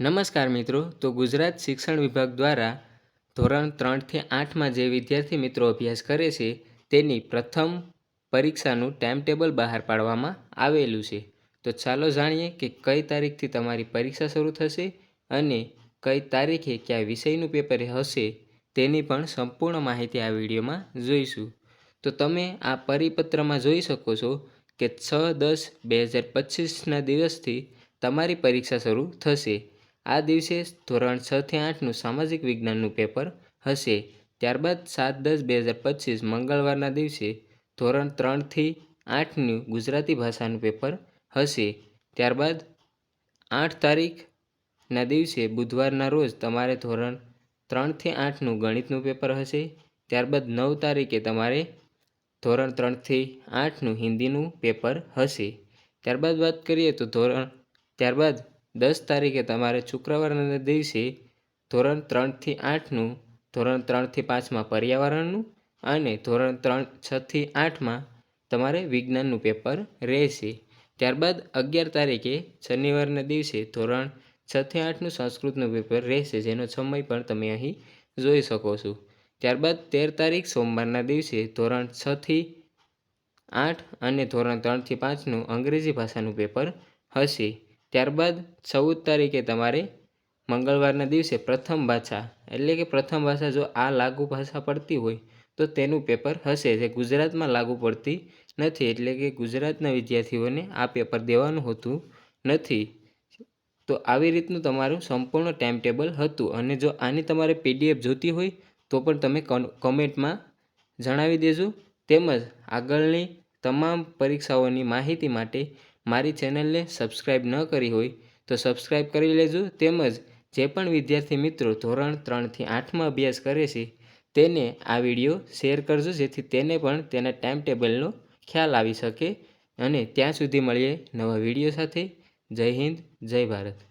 નમસ્કાર મિત્રો, તો ગુજરાત શિક્ષણ વિભાગ દ્વારા ધોરણ ત્રણથી આઠમાં જે વિદ્યાર્થી મિત્રો અભ્યાસ કરે છે, તેની પ્રથમ પરીક્ષાનું ટાઈમ ટેબલ બહાર પાડવામાં આવેલું છે. તો ચાલો જાણીએ કે કઈ તારીખથી તમારી પરીક્ષા શરૂ થશે અને કઈ તારીખે કયા વિષયનું પેપર હશે, તેની પણ સંપૂર્ણ માહિતી આ વિડીયોમાં જોઈશું. તો તમે આ પરિપત્રમાં જોઈ શકો છો કે છ દસ બે હજાર પચીસના દિવસથી તમારી પરીક્ષા શરૂ થશે. આ દિવસે ધોરણ છથી આઠનું સામાજિક વિજ્ઞાનનું પેપર હશે. ત્યારબાદ સાત દસ બે હજાર પચીસ મંગળવારના દિવસે ધોરણ ત્રણથી આઠનું ગુજરાતી ભાષાનું પેપર હશે. ત્યારબાદ આઠ તારીખના દિવસે બુધવારના રોજ તમારે ધોરણ ત્રણથી આઠનું ગણિતનું પેપર હશે. ત્યારબાદ નવ તારીખે તમારે ધોરણ ત્રણથી આઠનું હિન્દીનું પેપર હશે. ત્યારબાદ વાત કરીએ તો ધોરણ ત્યારબાદ દસ તારીખે તમારે શુક્રવારના દિવસે ધોરણ ત્રણથી આઠનું, ધોરણ ત્રણથી પાંચમાં પર્યાવરણનું અને ધોરણ ત્રણ, છથી આઠમાં તમારે વિજ્ઞાનનું પેપર રહેશે. ત્યારબાદ અગિયાર તારીખે શનિવારના દિવસે ધોરણ છથી આઠનું સંસ્કૃતનું પેપર રહેશે, જેનો સમય પણ તમે અહીં જોઈ શકો છો. ત્યારબાદ તેર તારીખ સોમવારના દિવસે ધોરણ છથી આઠ અને ધોરણ ત્રણથી પાંચનું અંગ્રેજી ભાષાનું પેપર હશે. ત્યારબાદ ચૌદ તારીખે તમારે મંગળવારના દિવસે પ્રથમ ભાષા, એટલે કે પ્રથમ ભાષા જો આ લાગુ ભાષા પડતી હોય, તો તેનું પેપર હશે જે ગુજરાતમાં લાગુ પડતી નથી, એટલે કે ગુજરાતના વિદ્યાર્થીઓને આ પેપર દેવાનું હોતું નથી. તો આવી રીતનું તમારું સંપૂર્ણ ટાઈમ ટેબલ હતું અને જો આની તમારે પીડીએફ જોતી હોય, તો પણ તમે કોમેન્ટમાં જણાવી દેજો. તેમજ આગળની તમામ પરીક્ષાઓની માહિતી માટે મારી ચેનલને સબસ્ક્રાઇબ ન કરી હોય તો સબસ્ક્રાઇબ કરી લેજો તેમજ જે પણ વિદ્યાર્થી મિત્રો ધોરણ ત્રણથી આઠમાં અભ્યાસ કરે છે તેને આ વીડિયો શેર કરજો જેથી તેને પણ તેના ટાઈમ ટેબલનો ખ્યાલ આવી શકે. અને ત્યાં સુધી મળીએ નવા વીડિયો સાથે. જય હિન્દ, જય ભારત.